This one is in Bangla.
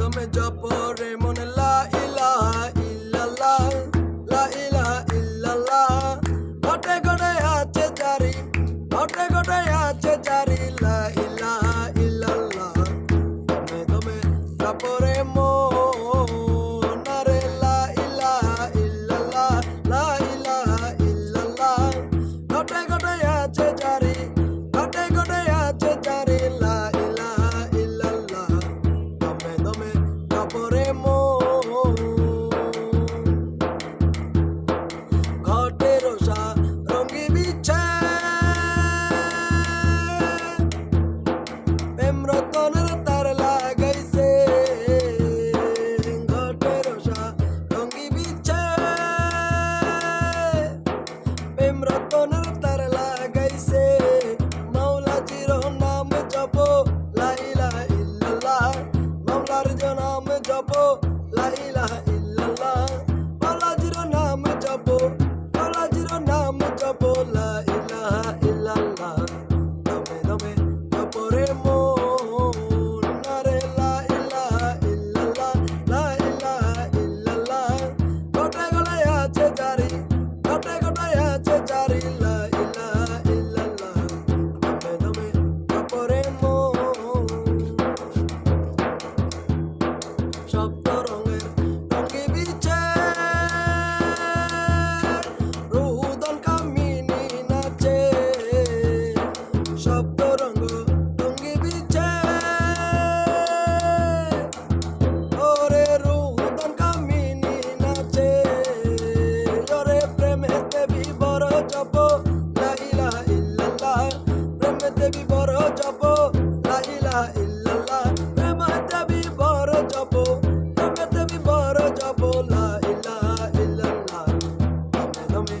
Dame ya para জীবনের তার লাগাইছে মাওলা জির নাম জপ লাইলা ইল্লাল্লাহ মাওলার জনাম জপ লাইলা যাব। লা ইলাহা ইল্লাল্লাহ, প্রেমে দেবী বড় যাব। লা ইলাহা ইল্লাল্লাহ, প্রেমে দেবী বড় যাব। প্রেমে দেবী বড় যাব। লা ইলাহা ইল্লাল্লাহ দমে দমে